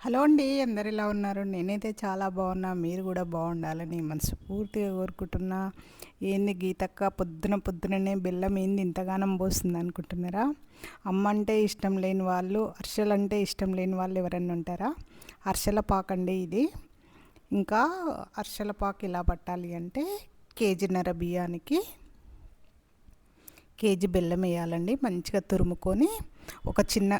Hello అండి అందరు ఎలా ఉన్నారు? నేనైతే చాలా బాగున్నా మీరు కూడా బాగుండాలని మనస్ఫూర్తిగా కోరుకుంటున్నా. ఏంది గీతక్క పొద్దున పొద్దుననే బెల్లం ఏంది ఇంతగానం పోస్తుంది అనుకుంటున్నారా? అమ్మ అంటే ఇష్టం లేని వాళ్ళు హర్షలు అంటే ఇష్టం లేని వాళ్ళు ఎవరన్నా ఉంటారా? అర్షల పాకండి ఇది. ఇంకా హర్షల పాకు ఎలా పట్టాలి అంటే కేజీన్నర బియ్యానికి కేజీ బెల్లం వేయాలండి. మంచిగా తురుముకొని ఒక చిన్న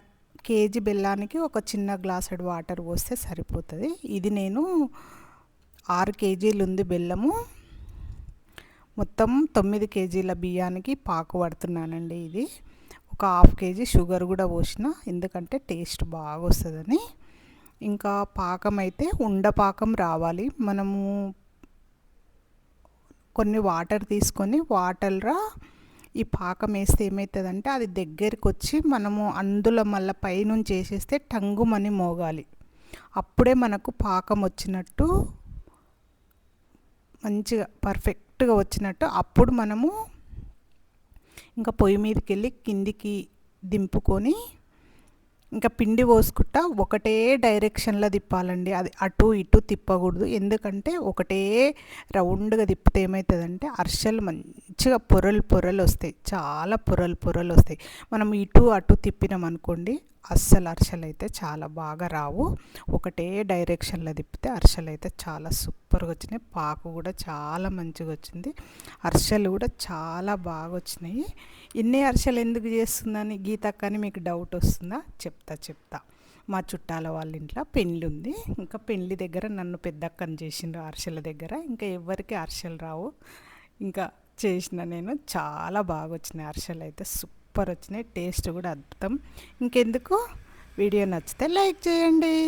కేజీ బెల్లానికి ఒక చిన్న గ్లాసెడ్ వాటర్ పోస్తే సరిపోతుంది. ఇది నేను ఆరు కేజీలు ఉంది బెల్లము. మొత్తం తొమ్మిది కేజీల బియ్యానికి పాకు పడుతున్నానండి ఇది. ఒక హాఫ్ కేజీ షుగర్ కూడా పోసిన ఎందుకంటే టేస్ట్ బాగా వస్తుందని ఇంకా పాకం అయితే ఉండపాకం రావాలి. మనము కొన్ని వాటర్ తీసుకొని వాటర్లో ఈ పాకం వేస్తే ఏమవుతుందంటే అది దగ్గరికి వచ్చి మనము అందులో మళ్ళీ పైనుంచి వేసేస్తే టంగుమని మోగాలి. అప్పుడే మనకు పాకం వచ్చినట్టు మంచిగా పర్ఫెక్ట్గా వచ్చినట్టు అప్పుడు మనము ఇంకా పొయ్యి మీదకి వెళ్ళి కిందికి దింపుకొని ఇంకా పిండి పోసుకుంటా ఒకటే డైరెక్షన్లో తిప్పాలండి. అది అటు ఇటు తిప్పకూడదు. ఎందుకంటే ఒకటే రౌండ్గా తిప్పితే ఏమవుతుందంటే అర్షలు మంచిగా పొరలు పొరలు వస్తాయి. చాలా పొరలు పొరలు వస్తాయి. మనం ఇటు అటు తిప్పినాం అనుకోండి అస్సలు అరిసెలు అయితే చాలా బాగా రావు. ఒకటే డైరెక్షన్లో తిప్పితే అరిసెలు అయితే చాలా సూపర్గా వచ్చినాయి. పాకు కూడా చాలా మంచిగా వచ్చింది. అరిసెలు కూడా చాలా బాగా వచ్చినాయి. ఇన్ని అరిసెలు ఎందుకు చేస్తుందని గీతక్క అని మీకు డౌట్ వస్తుందా? చెప్తా చెప్తా. మా చుట్టాల వాళ్ళ ఇంట్లో పెళ్ళి ఉంది. ఇంకా పెళ్ళి దగ్గర నన్ను పెద్దక్కని చేసిండ్రు అరిసెల దగ్గర. ఇంకా ఎవరికి అరిసెలు రావు. ఇంకా చేసిన నేను చాలా బాగా వచ్చినాయి అరిసెలు అయితే సూపర్ సూపర్ వచ్చినాయి. టేస్ట్ కూడా అద్భుతం. ఇంకెందుకు? వీడియో నచ్చితే లైక్ చేయండి.